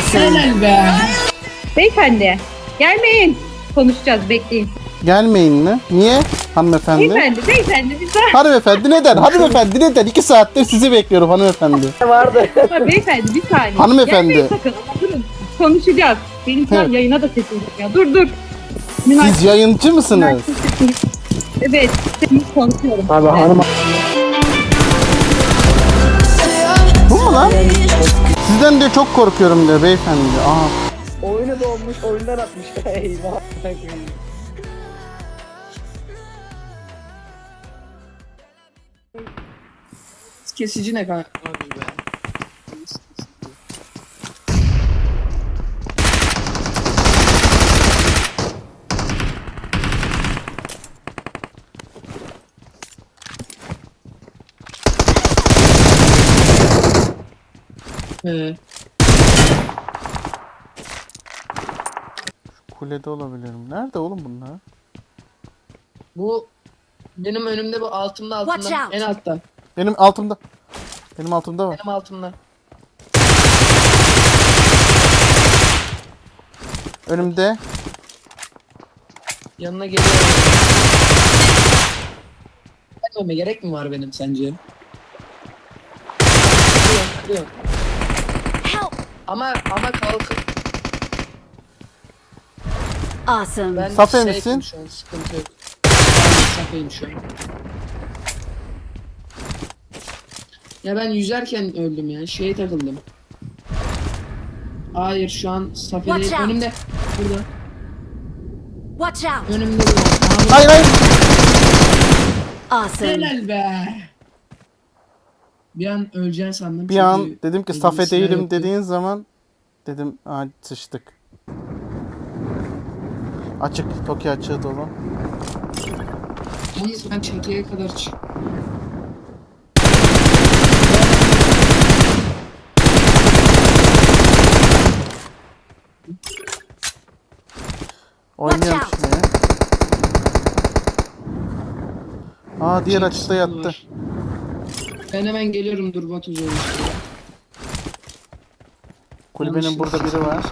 Helal be. Beyefendi gelmeyin. Konuşacağız bekleyin. Gelmeyin mi? Niye hanımefendi? Beyefendi, beyefendi biz daha... Hanımefendi neden? Hanımefendi neden? İki saattir sizi bekliyorum hanımefendi. Ha, beyefendi bir saniye. Hanımefendi. Gelmeyin sakın. Durun. Konuşacağız. Benim şu an Evet. yayına da sesim çıkıyor. Dur dur. Siz yayıncı mısınız? Evet. Konuşuyorum. Abi hanım Bu mu lan? Sizden de çok korkuyorum diyor beyefendi. Aa. oyunu dolmuş oyundan atmış. Eyvah. Kesici ne kanka? Abi Ee, Kulede olabilirim. Nerede oğlum bunlar? bu benim önümde bu altımda Watch altımda out. en altta Benim altımda. Benim altımda var. benim altımda. Önümde. Yanına geliyorum. Gelmeme gerek mi var benim sence? Kırıyorum, kırıyorum. Ama ama kalkıp Awesome. ben Safe safe'im misin? Şu an sıkıntı yok. Ben safe'im şu an. Ya ben yüzerken öldüm ya. Şeye takıldım. Hayır şu an safe Watch değil. out. Önümde. Burada. Watch out. Önümde. Hayır hayır. Awesome. Helal be. Bir an öleceğini sandım. Bir an çünkü dedim ki safe silah değilim yoktu. dediğin zaman dedim aa sıçtık. Açık. Toki açığı dolu. Yalnız ben çekeye kadar çık. Oynuyorum şimdi. Aa diğer açıkta yattı. var. Ben hemen geliyorum dur Batu zor. Kulübenin burada biri var.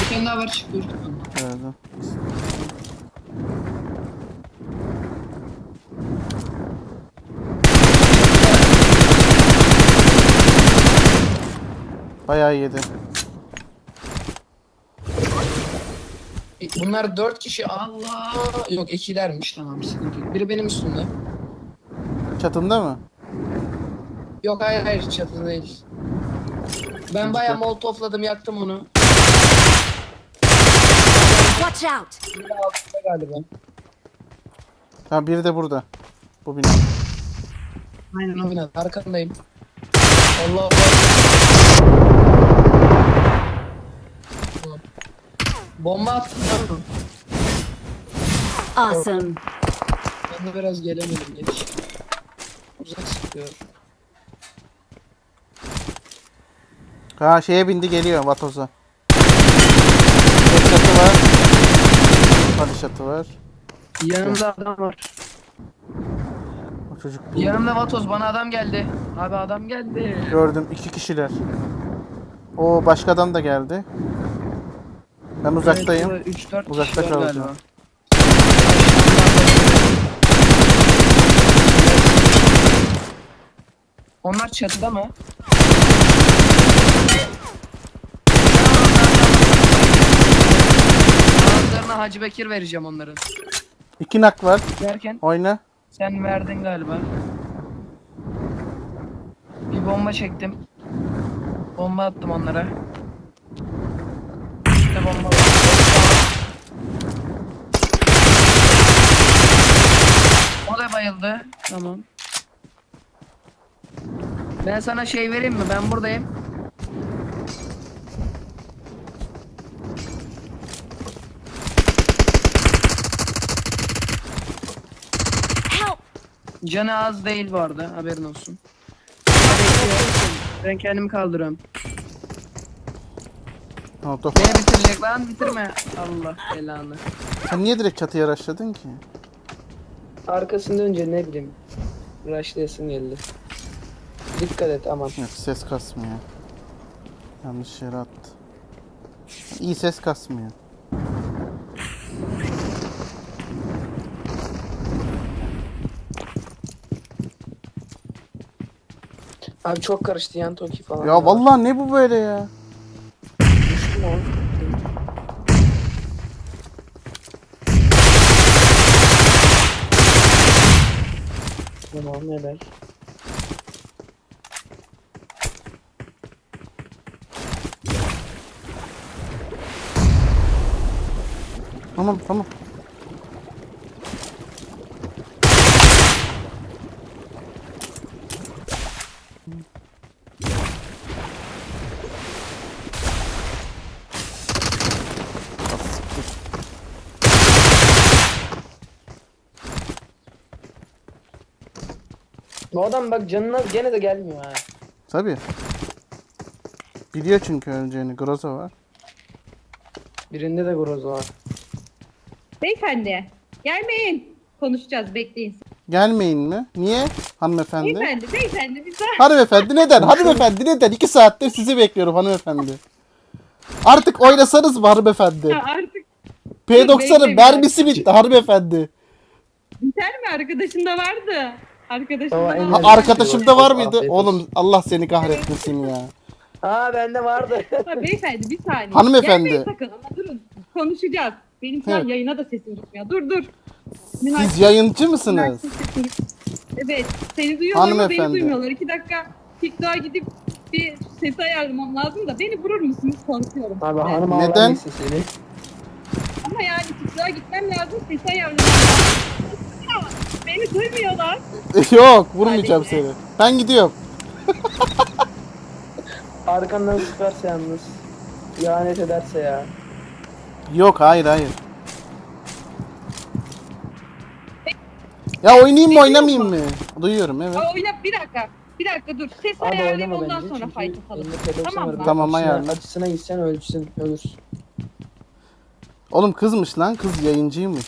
Bir tane daha var çık dur. Gördüm. Bayağı yedi. Bunlar dört kişi Allah. Yok ikilermiş tamam sıkıntı. Biri benim üstümde. Çatında mı? Yok hayır hayır çatıda değil. Ben bayağı molotofladım yaktım onu. Watch out. Biri altında galiba. Ha biri de burada. Bu bina. Aynen o binada arkandayım. Allah Bomba attım lan. Awesome. Ben de biraz gelemedim geç. Uzak sıkıyor. Ha şeye bindi geliyor Vatoz'a. Çatı var. Çatı var. Yanımda adam var. O çocuk bir- Yanımda Vatoz bana adam geldi. Abi adam geldi. Gördüm iki kişiler. O başka adam da geldi. Ben uzaktayım. 3-4 Uzakta kalacağım. Onlar çatıda mı? Ağızlarına Hacı Bekir vereceğim onların. İki nak var. Derken Oyna. sen verdin galiba. Bir bomba çektim. Bomba attım onlara. İşte bomba var. O da bayıldı. Tamam. Ben sana şey vereyim mi? Ben buradayım. Help. Canı az değil bu arada. Haberin olsun. Ben kendimi kaldırıyorum. Beni bitirecek lan bitirme. Allah belanı. Sen niye direkt çatıya araçladın ki? Arkasında önce ne bileyim. Rushlayasın geldi. Dikkat et aman. Yok ses kasmıyor. Yanlış yere attı. İyi ses kasmıyor. Abi çok karıştı yan toki falan. Ya vallahi ne bu böyle ya? Düştüm oğlum. Tamam helal. Tamam tamam. Bu adam bak canına gene de gelmiyor ha. Tabii. Biliyor çünkü öleceğini. Groza var. Birinde de groza var. Beyefendi gelmeyin. Konuşacağız bekleyin. Gelmeyin mi? Niye? Hanımefendi. Beyefendi beyefendi bir saniye. Hanımefendi neden? Hanımefendi neden? İki saattir sizi bekliyorum hanımefendi. Artık oynasanız mı hanımefendi? Ya artık P90'ın bekle mermisi bitti hanımefendi. biter mi? Arkadaşında vardı. Arkadaşında Baba, en vardı. Ha, arkadaşımda var mıydı? Afiyet olsun. Oğlum Allah seni kahretmesin ya. Aa bende vardı. Ha, beyefendi bir saniye. Hanımefendi. Gelmeyin sakın ama durun. Konuşacağız. Benim şu an Evet. yayına da sesim gitmiyor. Dur dur. Siz yayıncı mısınız? Münasip sesim Evet. Seni duyuyorlar ama beni Hanımefendi. duymuyorlar. İki dakika TikTok'a gidip bir ses ayarlamam lazım da beni vurur musunuz? Konuşuyorum. Abi size. hanım Neden? Ama yani TikTok'a gitmem lazım. Ses ayarlamam lazım. Beni duymuyorlar. Yok vurmayacağım Hadi. seni. Ben gidiyorum. Arkandan sıkarsa yalnız. İhanet ederse ya. Yok hayır hayır. Ya oynayayım mı oynamayayım mı? Duyuyorum evet. Aa, oyna bir dakika. Bir dakika dur. Ses Abi ayarlayayım oynama ondan bence. sonra Çünkü fight atalım. elinde P90 Tamam var. mı? Tamam, Açısına- ayarla. Açısına gitsen ölürsün. Ölürsün. Oğlum kızmış lan kız yayıncıymış.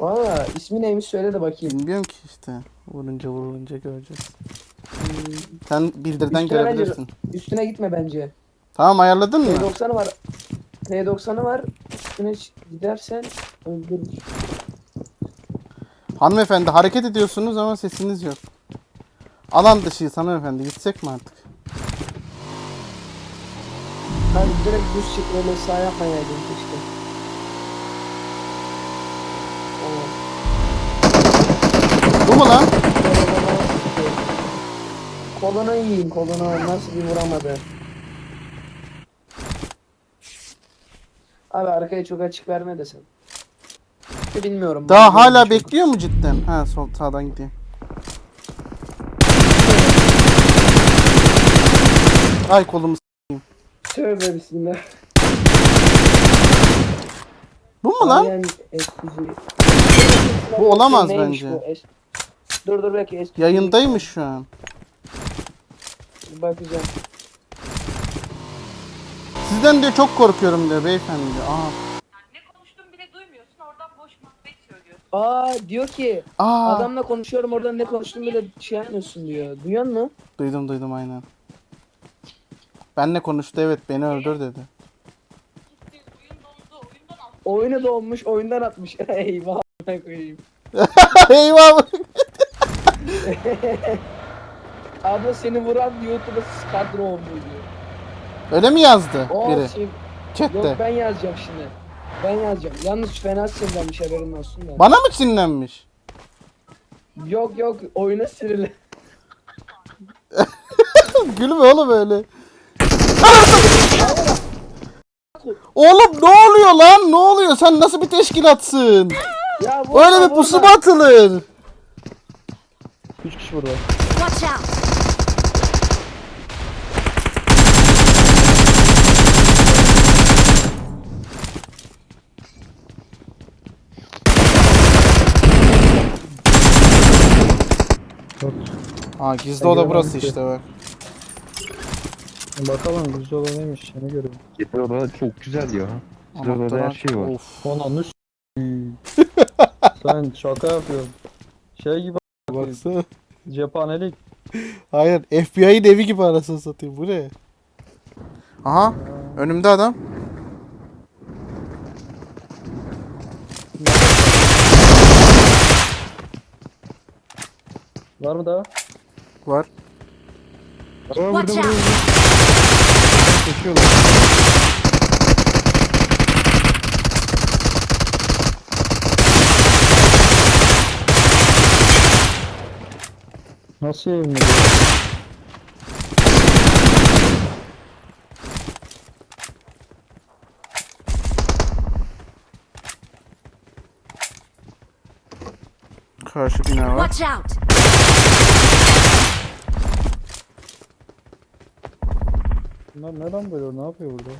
Valla ismi neymiş söyle de bakayım. Bilmiyorum ki işte. Vurunca vurulunca göreceğiz. Sen bildirden Hmm. Üstüne bence- görebilirsin. Üstüne gitme bence. Tamam ayarladın mı? P90'ı var. P90'ı var. Üstüne ç- gidersen öldürür. Hanımefendi hareket ediyorsunuz ama sesiniz yok. Alan dışıyız hanımefendi gitsek mi artık? Hani direkt düz çık böyle sağ yapmayaydın keşke. Oo. Bu mu lan? Kolunu yiyin kolunu nasıl bir vuramadı. Abi arkaya çok açık verme desen. Bilmiyorum. Daha hala çok. bekliyor mu cidden? Ha sol sağdan gideyim. Ay kolumu s**eyim. Tövbe bismillah. Bu mu lan? Bu olamaz Neymiş bence. bu? Dur dur belki eski. Yayındaymış şu an. Bakacağım. Sizden diyor çok korkuyorum diyor beyefendi. Aa. Ne konuştuğumu bile duymuyorsun. Oradan boş muhabbet söylüyorsun. Aa diyor ki Aa. adamla konuşuyorum oradan ne konuştuğumu bile şey yapmıyorsun diyor. Duyuyor musun? Duydum duydum aynen. Benle konuştu evet beni öldür dedi. Oyun dondu. Oyundan al. Oyunu dolmuş oyundan atmış. Eyvah amına koyayım. Eyvah. Abla seni vuran YouTube'a kadro oldu diyor. Öyle mi yazdı O biri? şey, yok ben yazacağım şimdi. Ben yazacağım. Yalnız fena sinirlenmiş haberin olsun da. Bana mı çinlenmiş? Yok yok oyuna sinirlen. Gülme oğlum öyle. Oğlum ne oluyor lan? Ne oluyor? Sen nasıl bir teşkilatsın? Ya Öyle bir pusu mu atılır? 3 kişi burada. Watch out! Aa gizli oda burası işte bak. Bakalım güzel olan neymiş seni görüyorum. Yeter orada çok güzel ya. Güzel orada her şey var. Of. Ananı. Sen şaka yapıyorsun. Şey gibi Baksana. cephanelik Hayır FBI'nin evi gibi arasını satayım bu ne? Aha önümde adam. Var mı daha? Var. Aa, burada. out! Koşuyorlar. Nasıl evimde? Karşı bina var. Watch out! Bunlar neden böyle? Ne yapıyor burada?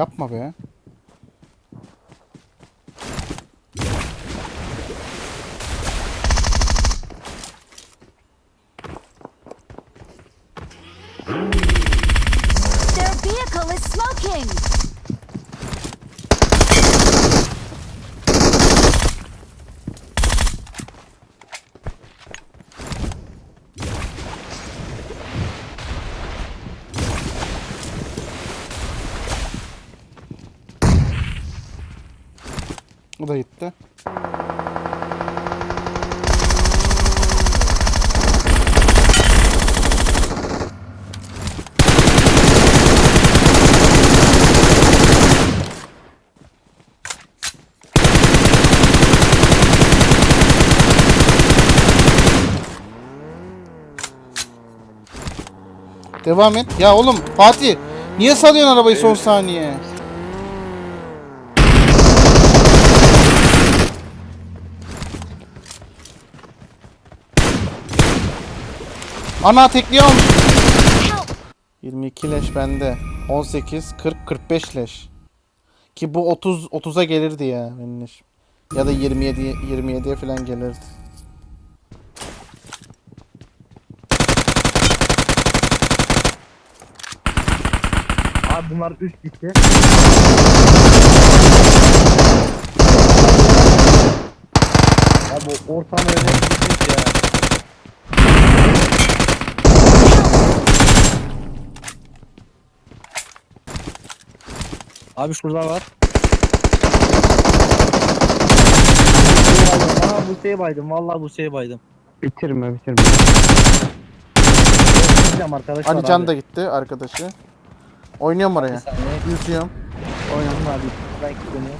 Yapma be. Their vehicle is smoking! O da gitti. Devam et. Ya oğlum Fatih niye salıyorsun arabayı son saniye? Ana almış. Help! 22 leş bende. 18, 40, 45 leş. Ki bu 30 30'a gelirdi ya benim leşim. Ya da 27 27'ye falan gelirdi. Bunlar üst gitti. Ya bu ortam öyle gitmiş ya. Abi şurada var. Aa bu şeye baydım. Vallahi bu şeye baydım. Bitirme bitirme. Gideceğim arkadaşlar Ali Can abi. da gitti arkadaşı. Oynuyorum oraya. Yüzüyorum. Oynadım abi. Ben kilitledim.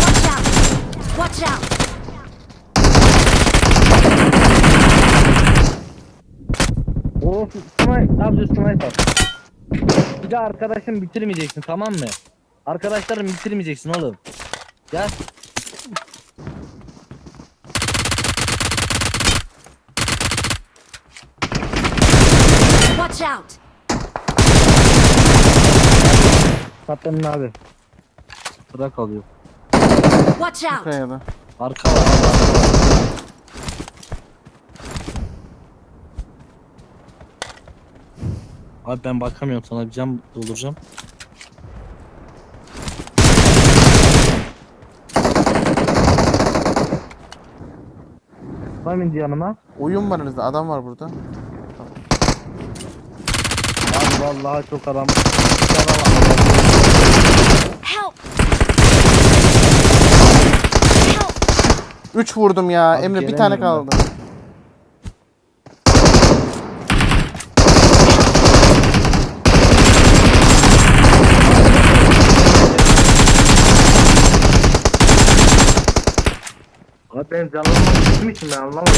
Watch out! Watch out! O sniper, sniper. Bir de arkadaşın bitirmeyeceksin tamam mı? Arkadaşlarım bitirmeyeceksin oğlum. Gel. Watch out! Kaptanın abi. Bırak alıyor. Watch out! Kayada. Arka var. abi. Abi ben bakamıyorum sana bir cam dolduracağım. Mı indi yanıma? Oyun var. Adam var burada. Vallahi çok adam. Çok adam var. Help! Help! 3 vurdum ya. Abi Emre bir tane kaldı. Abi benim için ben anlamadım.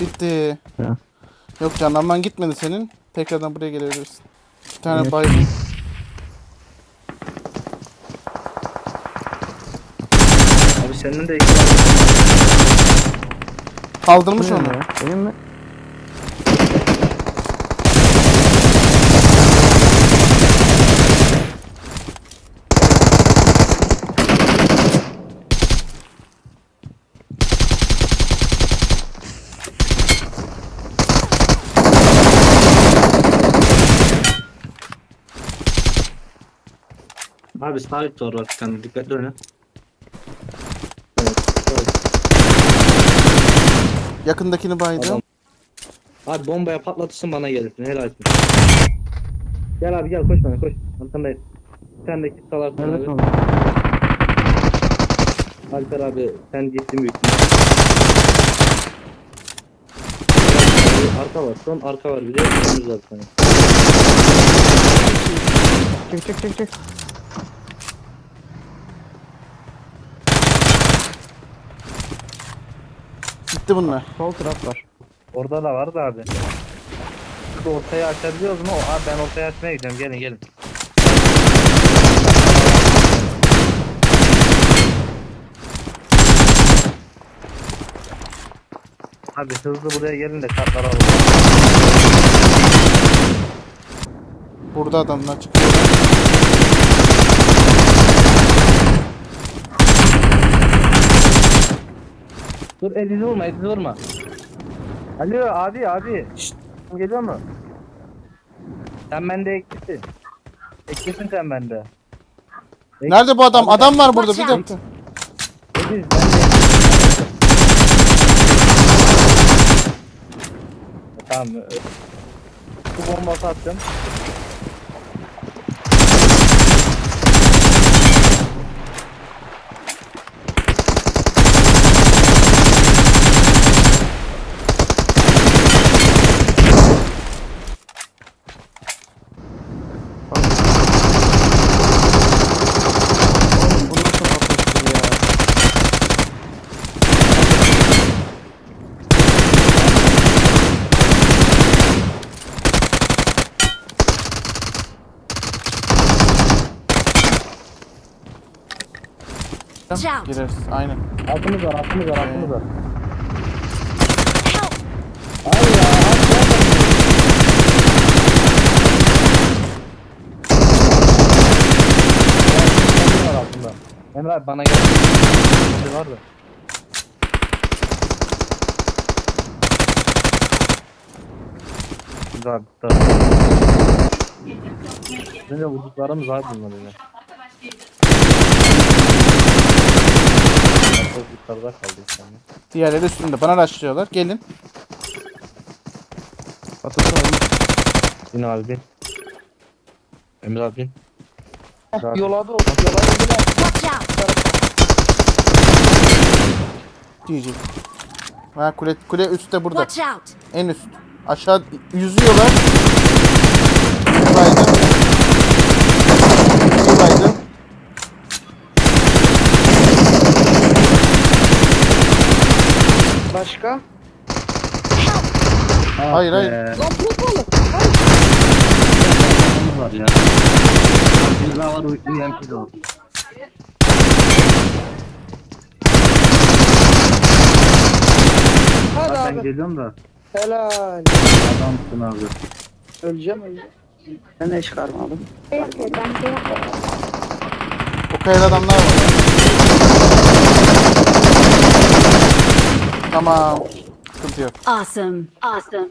Bitti. Ya. Yok canlanman gitmedi senin. Tekrardan buraya gelebilirsin. Bir tane Evet. bay. Abi senin de Kaldırmış onu. Benim mi? Abi sabit doğru bak sen dikkatli oyna. Yakındakini baydı. Adam. Abi bombaya patlatırsın bana gelirsin helal olsun. Gel abi gel koş bana koş. Arkandayım. Sen de kit salarsın abi. Neredesin oğlum? Alper abi sen gittin büyük ihtimalle. Arka var son arka var bir de önümüz var sana. Çık çık çık çık. Gitti bunlar. Sol taraf var. Orada da vardı abi. Şurada ortaya açabiliyoruz mu? Abi ben ortaya açmaya gidiyorum gelin gelin. Abi hızlı buraya gelin de kartları alalım. Burada adamlar çıkıyor. Dur elinizi vurma elinizi vurma. Alo abi abi. Şşt. Geliyor mu? Sen bende eklisin. Eklisin sen bende. Nerede bu adam? Adam var burada bir dakika. Ediz bende. Tamam. Bu bombası attım. Out! Gireriz. Aynen. Altımız var altımız var altımız var. Help! Hayır ya. Altımız var altında. Emre abi bana gel. Bir var da. Güzel. Tamam. Bizim de vurduklarımız var bunlar öyle. Çok yukarıda kaldı işte. Diğerleri üstünde. Bana araştırıyorlar. Gelin. Atılsın oğlum. Bin abi bin. Emre abi bin. Yola da yola da Watch out! Diyecek. Ha kule, kule üstte burada. Watch out! En üst. Aşağı yüzüyorlar. Bir baydı. Bir baydı. Başka? Hayır hayır. Lan çok olur. var ya. Bir daha var de. Hadi Ben abi. geliyorum da Helal. adamsın abi. Öleceğim öleceğim. Ben de çıkarmadım. O kayada adamlar var. Tamam. Sıkıntı yok. Awesome! Awesome!